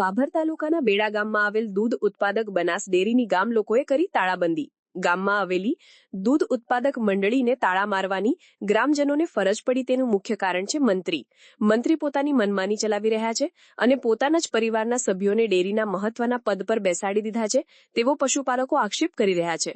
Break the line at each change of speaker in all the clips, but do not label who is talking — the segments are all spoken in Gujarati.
બાભર તાલુકાના બેડા ગામમાં આવેલ દૂધ ઉત્પાદક બનાસ ડેરીની ગામ લોકોએ કરી તાળાબંધી. ગામમાં આવેલી દૂધ ઉત્પાદક મંડળીને તાળા મારવાની ગ્રામજનોને ફરજ પડી તેનું મુખ્ય કારણ છે મંત્રી. મંત્રી પોતાની મનમાની ચલાવી રહ્યા છે અને પોતાના જ પરિવારના સભ્યોને ડેરીના મહત્વના પદ પર બેસાડી દીધા છે તેવો પશુપાલકો આક્ષેપ કરી રહ્યા છે.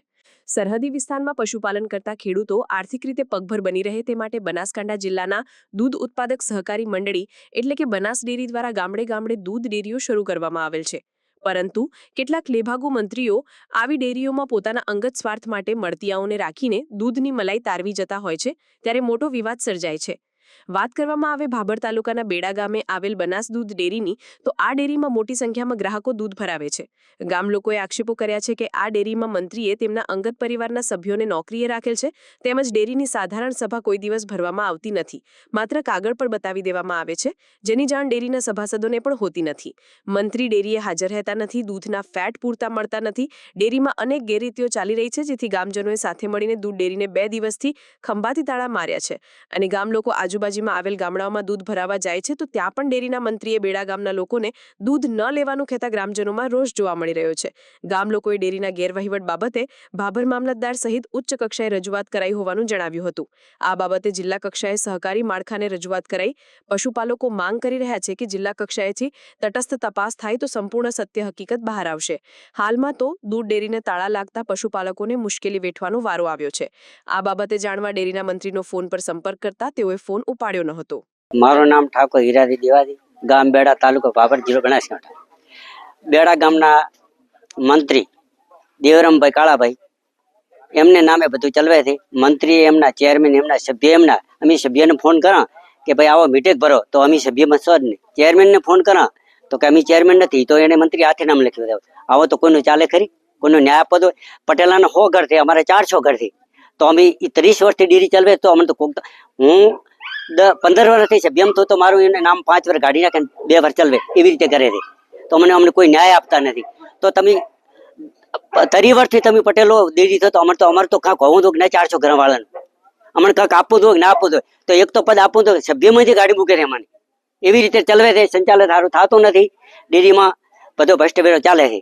સરહદી વિસ્તારમાં પશુપાલન કરતા ખેડૂતો આર્થિક રીતે પગભર બની રહે તે માટે બનાસકાંઠા જિલ્લાના દૂધ ઉત્પાદક સહકારી મંડળી, એટલે કે બનાસ ડેરી દ્વારા ગામડે ગામડે દૂધ ડેરીઓ શરૂ કરવામાં આવેલ છે. પરંતુ કેટલાક લેભાગુ મંત્રીઓ આવી ડેરીઓમાં પોતાના અંગત સ્વાર્થ માટે મળતિયાઓને રાખીને દૂધની મલાઈ તારવી જતા હોય છે, ત્યારે મોટો વિવાદ સર્જાય છે. વાત કરવામાં આવે ભાભર તાલુકાના બેડા ગામે આવેલ બનાસ દૂધ ડેરીની, તો આ ડેરીમાં મોટી સંખ્યામાં ગ્રાહકો દૂધ ભરાવે છે. ગામ લોકોએ આક્ષેપો કર્યા છે કે આ ડેરીમાં મંત્રીએ તેમના અંગત પરિવારના સભ્યોને નોકરીએ રાખેલ છે, તેમજ ડેરીની સાધારણ સભા કોઈ દિવસ ભરવામાં આવતી નથી. માત્ર કાગળ પર બતાવી દેવામાં આવે છે, જેની જાણ ડેરીના સભાસદોને પણ હોતી નથી. મંત્રી ડેરીએ હાજર રહેતા નથી, દૂધના ફેટ પૂરતા મળતા નથી. ડેરીમાં અનેક ગેરરીતિઓ ચાલી રહી છે, જેથી ગામજનોએ સાથે મળીને દૂધ ડેરીને બે દિવસથી ખંભાથી તાળા માર્યા છે. અને ગામ લોકો આજુબાજુમાં આવેલ ગામડાઓમાં દૂધ ભરાવા જાય છે, તો ત્યાં પણ ડેરીના મંત્રીએ બેડા ગામના લોકોને દૂધ ન લેવાનું કહેતા ગ્રામજનોમાં રોષ જોવા મળી રહ્યો છે. ગામ લોકોએ ડેરીના ગેરવહીવટ બાબતે ભાભર મામલતદાર સહિત ઉચ્ચ કક્ષાએ રજૂઆત કરાઈ હોવાનું જણાવ્યું હતું. આ બાબતે જિલ્લા કક્ષાએ સહકારી માળખાને રજૂઆત કરાઈ. પશુપાલકો માંગ કરી રહ્યા છે કે જિલ્લા કક્ષાએથી તટસ્થ તપાસ થાય તો સંપૂર્ણ સત્ય હકીકત બહાર આવશે. હાલમાં તો દૂધ ડેરીને તાળા લાગતા પશુપાલકોને મુશ્કેલી વેઠવાનો વારો આવ્યો છે. આ બાબતે જાણવા ડેરીના મંત્રીનો ફોન પર સંપર્ક કરતા તેઓએ ફોન ઉપાડ્યો ન હતો.
મારું નામ ઠાકોર હીરાજી દેવાજી, ગામ બેડા તાલુકો બાબર જિલ્લો બનાસકાંઠા. બેડા ગામના મંત્રી દેવરામભાઈ કાળાભાઈ, એમને નામે બધું ચલવે છે. મંત્રી એમના ચેરમેન એમના સભ્ય, એમના અમે સભ્યને ફોન કરા કે ભાઈ આવો મીટિંગ ભરો, તો અમે સભ્યમાં છો જ નહીં. ચેરમેનને ફોન કરા, તો કે અમે ચેરમેન નથી, તો એને મંત્રી હાથે નામ લખ્યું દેવું આવો તો કોઈનું ચાલે ખરી? કોઈનું ન્યાય આપવો તો પટેલાના સો ઘર છે, અમારે ચારસો ઘર છે. તો અમે ત્રીસ વર્ષથી ડેરી ચલવે તો અમને તો કોક તો- હું વર્ષ થઈ છે. બેમ તો તો મારું એને નામ પાંચ વર્ષ કાઢી નાખે બે વર્ષ ચલવે એવી રીતે કરે છે. તો મને અમને કોઈ ન્યાય આપતા નથી. તો તમે તરી વર્ષથી તમે પટેલો દેરી થતો અમારે તો અમારે તો કાંક હોવું તો ના ચારસો ઘર અમને કાંક આપવું તો ના આપવું તો તો એક તો પદ આપવું તો સભ્યમાંથી ગાડી મૂકે છે મને એવી રીતે ચલવે છે. સંચાલન સારું થતું નથી. ડેરીમાં બધો ભ્રષ્ટભેરો ચાલે છે.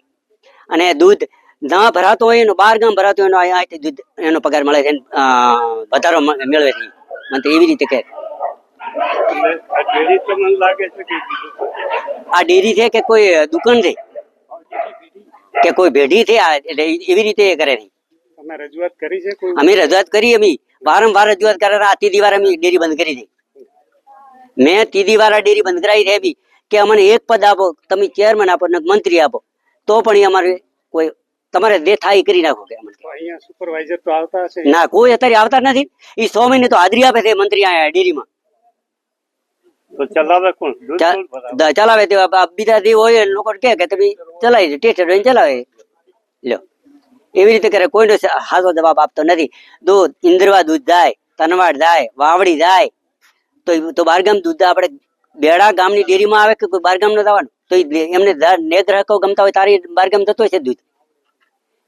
અને દૂધ ના ભરાતો હોય એનો, બાર ગામ ભરાતો હોય એનો અહીંયાથી દૂધ એનો પગાર મળે છે વધારો મેળવે છે. મને તો એવી રીતે કહે
આ ડેરી લાગે છે કે કોઈ?
આ ડેરી છે કે કોઈ દુકાન છે? કે કોઈ ભેડી છે? આ એવી રીતે એ કરે છે.
તમે રજૂઆત કરી છે કોઈ?
અમે રજૂઆત કરી અમે. વારંવાર રજૂઆત કરે આ ત્રીજી વાર અમે ડેરી બંધ કરી છે. મેં ત્રીજી વાર આ ડેરી બંધ કરાવી છે કે અમને એક પદ આપો તમે ચેરમેન આપો ને મંત્રી આપો. તો પણ એ અમારે કોઈ તમારે જે થાય એ કરી નાખો કે
અહીંયા સુપરવાઇઝર તો આવતા હશે?
ના કોઈ અત્યારે આવતા નથી. એ સો મહિને તો હાજરી આપે છે મંત્રી અહીંયા ડેરીમાં.
તો ચલાવે કોણ?
ચલાવે તે બીજા દી હોય લોકો કે કે તમે ચલાવી દે ટેસ્ટ જોઈને ચલાવે. લ્યો એવી રીતે કરે કોઈનો સ- જવાબ આપતો નથી. દૂધ ઇન્દ્રવા દૂધ જાય તનવાડ જાય વાવડી જાય. તો તો બારગામ દૂધ આપણે બેડા ગામની ડેરીમાં આવે કે કોઈ બારગામ નો જવાનું તો એમને ને ગ્રાહકો ગમતા હોય તારી બારગામ જતો છે દૂધ.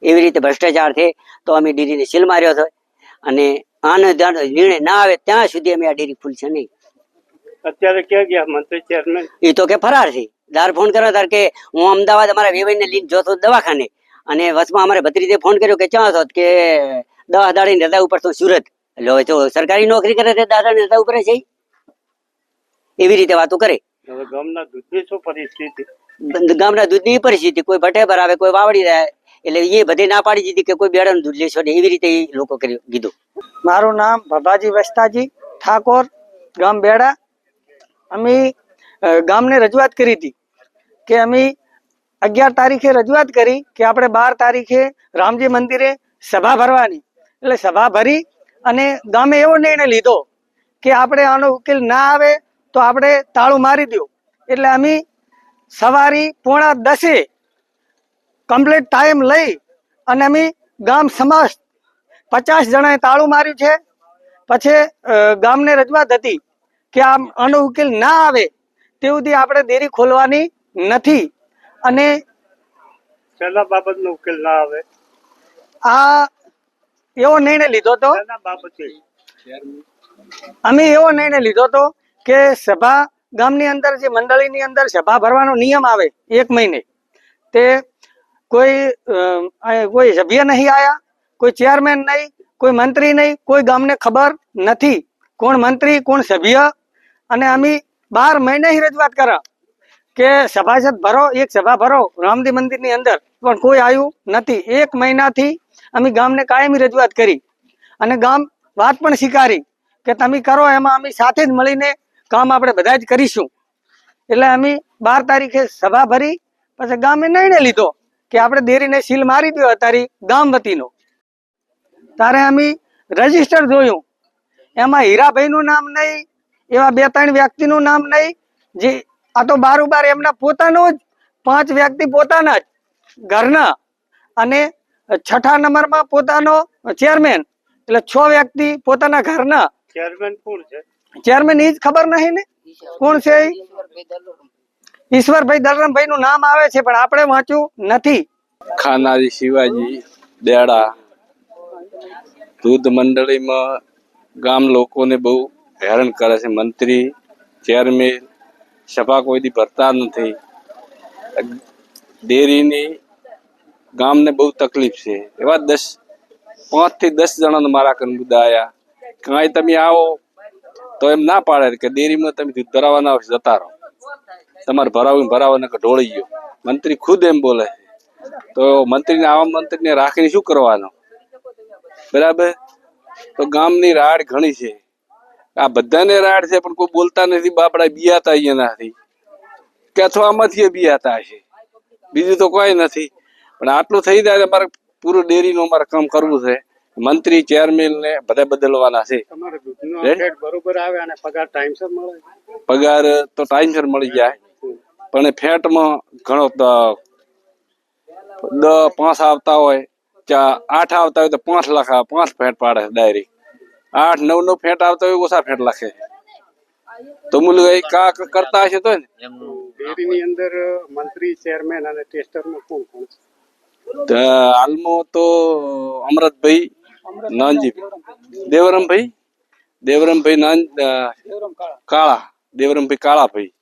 એવી રીતે ભ્રષ્ટાચાર છે તો અમે ડેરીને સીલ માર્યો છે. અને આનો નિર્ણય ના આવે ત્યાં સુધી અમે આ ડેરી ખુલશે નહીં.
અત્યારે ક્યાં ગયા મંત્રી ચેરમેન
એ તો કે ફરાર છે. દાર ફોન કર્યો તાર કે હું અમદાવાદ અમારા વેવાઈ ને લઈને જોતો દવાખાને. અને વચમાં અમારે ભત્રીજે ફોન કર્યો કે ક્યાં છો કે દવા દાડી રજા ઉપર તો સુરત. એટલે હવે તો સરકારી નોકરી કરે છે દાદા રજા ઉપર છે એવી રીતે વાતો કરે.
હવે ગામના દૂધની શું પરિસ્થિતિ?
ગામના દૂધની પરિસ્થિતિ કોઈ ભટે પર આવે કોઈ વાવડી જાય એટલે એ બધી ના પાડી દીધી કે કોઈ બેડાનું દૂધ લેશો ને એવી રીતે એ લોકો કર્યું કીધું.
મારું નામ ભભાજી વસ્તાજી ઠાકોર ગામ બેડા. અમે ગામને રજૂઆત કરી હતી કે અમે અગિયાર તારીખે રજૂઆત કરી કે આપણે બાર તારીખે રામજી મંદિરે સભા ભરવાની. એટલે સભા ભરી અને ગામે એવો નિર્ણય લીધો કે આપણે આનો ઉકેલ ના આવે તો આપણે તાળું મારી દો એટલે અમે સવારી પોણા દસે કમ્પ્લીટ ટાઈમ લઈ અને અમે ગામ સમાજ પચાસ જણાએ તાળું માર્યું છે. પછી ગામને રજૂઆત હતી. કે આમ આનો ઉકેલ ના આવે તે સુધી આપણે દેરી ખોલવાની નથી. અને
શેના બાબતનો ઉકેલ ના આવે?
આ એવો નિર્ણય લીધો તો? અમે એવો નિર્ણય લીધો તો કે સભા ગામની અંદર જે મંડળીની અંદર સભા ભરવાનો નિયમ આવે એક મહિને તે કોઈ કોઈ સભ્ય નહીં આયા કોઈ ચેરમેન નહીં કોઈ મંત્રી નહીં કોઈ ગામને ખબર નથી કોણ મંત્રી કોણ સભ્ય અને અમે બાર મહિને રજૂઆત કરા કે સભાસદ ભરો, એક સભા ભરો, રામજી મંદિરની અંદર. પણ કોઈ આવ્યું નથી. એક મહિનાથી અમે ગામને કાયમી રજૂઆત કરી. અને ગામ વાત પણ સ્વીકારી કે તમે કરો, એમાં અમે સાથે જ મળીને કામ આપણે બધા જ કરીશું. એટલે અમે બાર તારીખે સભા ભરી, પછી ગામે નિર્ણય લીધો કે આપણે દેરીને સીલ મારી દો તારી ગામ વતીનો તારે અમે રજિસ્ટર જોયું. એમાં હીરાભાઈનું નામ નહીં એવા બે ત્રણ વ્યક્તિનું નામ નહીં જે આ તો બારોબાર એમના પોતાનો જ પાંચ વ્યક્તિ પોતાના જ ઘરના. અને છઠ્ઠા નંબરમાં પોતાનો ચેરમેન એટલે છ વ્યક્તિ પોતાના ઘરના.
ચેરમેન કોણ છે?
ચેરમેન એ જ ખબર નહીં ને? કોણ છે ઈશ્વરભાઈ દલરામભાઈ નું નામ આવે છે પણ આપણે વાંચ્યું નથી.
ખાનારી શિવાજી દેડા દૂધ મંડળીમાં ગામ લોકોને બહુ હેરાન કરે છે મંત્રી ચેરમેન સભા કોઈ દી ભરતા નથી. ડેરીની ગામને બહુ તકલીફ છે. એવા દસ, પાંચથી દસ જણાને મારા કન મુદ્દા આવ્યા કાંઈ તમે આવો તો એમ ના પાડે કે ડેરીમાં તમે દૂધ ભરાવાના આવશે જતા રહો. તમારે ભરાવું ભરાવાના ઢોળી ગયો. મંત્રી ખુદ એમ બોલે તો મંત્રીને, આવા મંત્રીને રાખીને શું કરવાનું? બરાબર? તો ગામની રાડ ઘણી છે. આ બધાને રાડ છે પણ કોઈ બોલતા નથી બાપડા બિયાતા અહીંયા નથી કે અથવા આમાંથી બિયાતા છે. બીજું તો કોઈ નથી. પણ આટલું થઈ જાય અમારે પૂરું ડેરીનું અમારે કામ કરવું છે. મંત્રી ચેરમેન ને બધા બદલવાના છે.
બરોબર આવે અને પગાર ટાઈમસર મળે?
પગાર તો ટાઈમસર મળી જાય. પણ ફેટમાં ઘણો દ- પાંચ આવતા હોય આઠ આવતા હોય તો પાંચ લાખ પાંચ ફેટ પાડે ડાયરેક્ટ. આઠ નવ નવ ફેટ આવતો હોય ઓછા ફેટ લખે. તો મુલ એ કા કરતા હશે તો ને?
ડેરીની અંદર મંત્રી ચેરમેન અને ટેસ્ટરમાં કોણ કોણ છે?
તો હાલમાં તો અમરતભાઈ નાનજી. દેવરમભાઈ? દેવરમભાઈ નાન કાળા. દેવરમભાઈ કાળાભાઈ.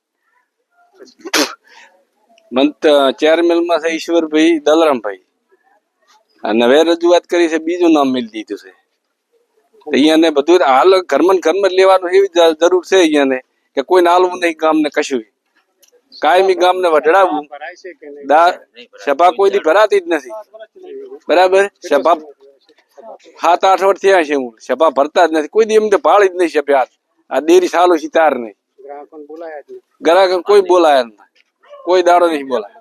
મંત ચેરમેનમાં છે ઈશ્વરભાઈ દલરામભાઈ. અને હવે રજૂઆત કરી છે બીજું નામ મેળ દીધું છે. અહીંયાને બધું હાલ ઘરમાં ઘરમાં લેવાનું એવી જરૂર છે અહીંયાને કે કોઈ નાલવું નહીં ગામને કશું. કાયમી ગામને વઢડાવવું.
છે
સભા કોઈ દી ભરાતી જ નથી. બરાબર? સભા સાત, આઠ વર્ષ થયા છે હું. સભા ભરતા જ નથી. કોઈ દી એમ તો ભાળી જ નહીં સભ્યા આ દેરી સાલો
બોલાયા જ નહીં
ગ્રાહક કોઈ બોલાયા નહીં કોઈ દાડો નહીં બોલાય.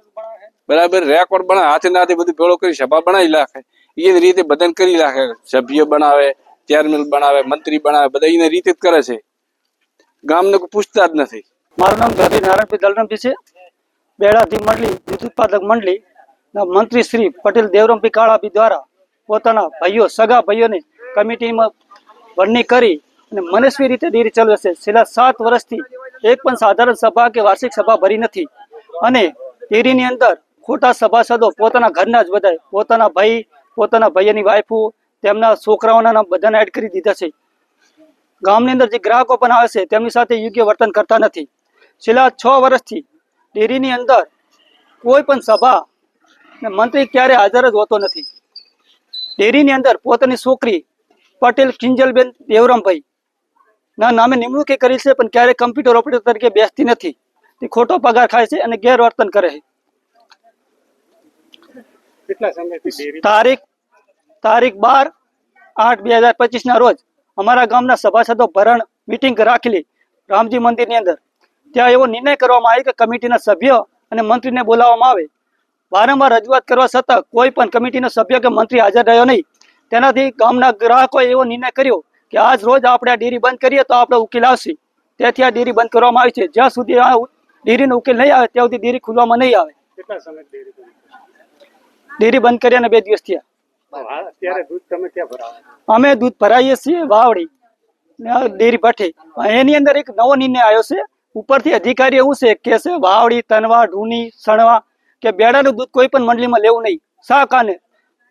બરાબર? રેકોર્ડ બના હાથે નાથે બધું ભેળો કરી સભા બનાવી નાખે. એ રીતે બદન કરી નાખે. સભ્ય બનાવે. ચેરમેન બનાવે, મંત્રી બનાવે, બધા એને રીતે કરે છે. ગામને પૂછતા જ નથી.
મારું નામ ગભી નારાયણભાઈ દલરામભાઈ છે. બેડાથી મંડળી દૂધ ઉત્પાદક મંડળી મંત્રી શ્રી પટેલ દેવરામભાઈ કાળાભી દ્વારા પોતાના ભાઈઓ, સગા ભાઈઓને કમિટીમાં વરણી કરી અને મનસ્વી રીતે ડેરી ચલાવે છે છેલ્લા સાત વર્ષથી એક પણ સાધારણ સભા કે વાર્ષિક સભા ભરી નથી. અને ડેરીની અંદર ખોટા સભાસદો પોતાના ઘરના જ બધાય, પોતાના ભાઈ, પોતાના ભાઈઓની વાઈફો તેમના છોકરાઓના નામ બધાને એડ કરી દીધા છે. ગામની અંદર જે ગ્રાહકો પણ આવે છે તેમની સાથે યોગ્ય વર્તન કરતા નથી. છેલ્લા છ વર્ષથી ડેરીની અંદર કોઈ પણ સભા મંત્રી ક્યારે હાજર જ હોતો નથી. ડેરીની અંદર પોતાની છોકરી પટેલ કિંજલબેન દેવરામભાઈ ના નામે નિમણૂકી કરી છે પણ ક્યારેય કમ્પ્યુટર ઓપરેટર તરીકે બેસતી નથી. તે ખોટો પગાર ખાય છે અને ગેરવર્તન કરે છે. તારીખ તારીખ બાર આઠ બે હજાર પચીસ ના રોજ અમારા ગામના સભાસદો ભરણ મિટિંગ રાખેલી રામજી મંદિરની અંદર. ત્યાં એવો નિર્ણય કરવામાં આવ્યો કે કમિટીના સભ્ય અને મંત્રીને બોલાવવામાં આવે. વારંવાર રજૂઆત કરવા છતાં કોઈ પણ કમિટીનો સભ્ય કે મંત્રી હાજર રહ્યો નહીં. તેનાથી ગામના ગ્રાહકોએ એવો નિર્ણય કર્યો કે આજ રોજ આપણે આ ડેરી બંધ કરીએ તો આપણે ઉકેલ આવશે. તેથી આ ડેરી બંધ કરવામાં આવી છે. જ્યાં સુધી આ ડેરીનો ઉકેલ નહીં આવે ત્યાં સુધી ડેરી ખુલવામાં નહીં આવે.
ડેરી બંધ
કરી અને બે દિવસ થયા.
દૂધ
અમે દૂધ ભરાઈએ છીએ વાવડી ડેરી ભઠ્ઠી. એની અંદર એક નવો નિર્ણય આવ્યો છે. ઉપરથી અધિકારી એવું છે કે છે, વાવડી, તનવા ઢૂની સણવા કે બેડાનું દૂધ કોઈ પણ મંડળીમાં લેવું નહીં. શા કાને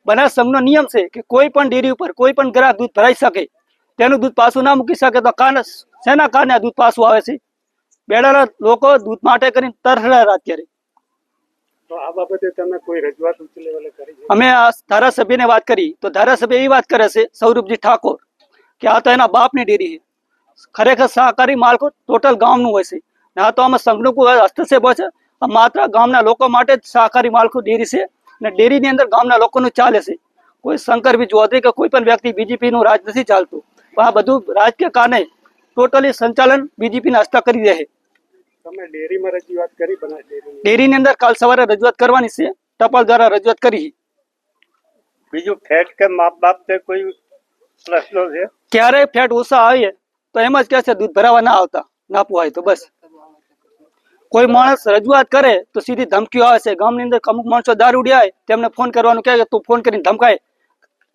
બનાસ સંઘનો નિયમ છે કે કોઈ પણ ડેરી ઉપર કોઈ પણ ગ્રાહક દૂધ ભરાઈ શકે. તેનું દૂધ પાછું ના મૂકી શકે તો કાને, શેના કારણે દૂધ પાછું આવે છે? બેડાના લોકો દૂધ માટે કરીને તરફડા અત્યારે.
તો આ બાબતે તમે
વાત કરી, તો ધારાસભ્ય એવી વાત કરે છે, સૌરભજી ઠાકોર, કે આ તો એના બાપની ડેરી છે. ખરેખર સહકારી માળખું ટોટલ ગામનું હોય છે. આ તો આમાં સંઘનું હસ્તક્ષેપ હોય છે. માત્ર ગામના લોકો માટે જ સહકારી માળખું ડેરી છે અને ડેરીની અંદર ગામના લોકોનું ચાલે છે. કોઈ શંકરભી ચૌધરી કે કોઈ પણ વ્યક્તિ બીજેપીનું રાજ નથી ચાલતું. પણ આ બધું રાજકીય કારણે ટોટલી સંચાલન બીજેપીને હસ્તક કરી રહે
તમે ડેરીમાં રજૂઆત કરી બનાસ ડેરી
ડેરીની અંદર કાલ સવારે રજૂઆત કરવાની છે. ટપાલ દ્વારા રજૂઆત કરી.
બીજું ફેટ કે માપ બાબતે કોઈ પ્રશ્નો છે?
ક્યારે ફેટ ઓછા આવે તો એમ જ કહે છે દૂધ ભરાવા ના આવતા ના હોય તો બસ. કોઈ માણસ રજૂઆત કરે તો સીધી ધમકીઓ આવે છે. ગામની અંદર અમુક માણસો દારૂ હોય તેમને ફોન કરવાનું કહે કે તું ફોન કરીને ધમકાય.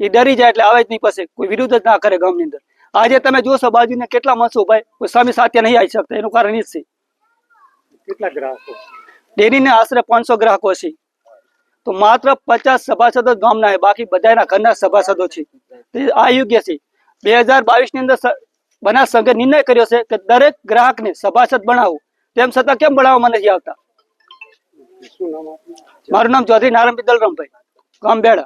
એ ડરી જાય એટલે આવે જ નહીં પાસે કોઈ વિરુદ્ધ જ ના કરે ગામની અંદર. આજે તમે જોશો બાજુને કેટલા માણસો ભાઈ કોઈ સામે સાથે નહીં આવી શકતા. એનું કારણ એ જ છે.
કેટલા ગ્રાહકો?
ડેરીને આશરે પાંચસો ગ્રાહકો છે. તો માત્ર પચાસ સભાસદો જ ગામના છે બાકી બધાના ઘરના સભાસદો છે. આ યોગ્ય છે. બે હજાર બાવીસની અંદર બનાસ સંઘે નિર્ણય કર્યો છે કે દરેક ગ્રાહકને સભાસદ બનાવવું તેમ છતાં કેમ બનાવવામાં નથી આવતા? મારું નામ ચૌધરી નારાયણ દલરામભાઈ ગામ બેડા.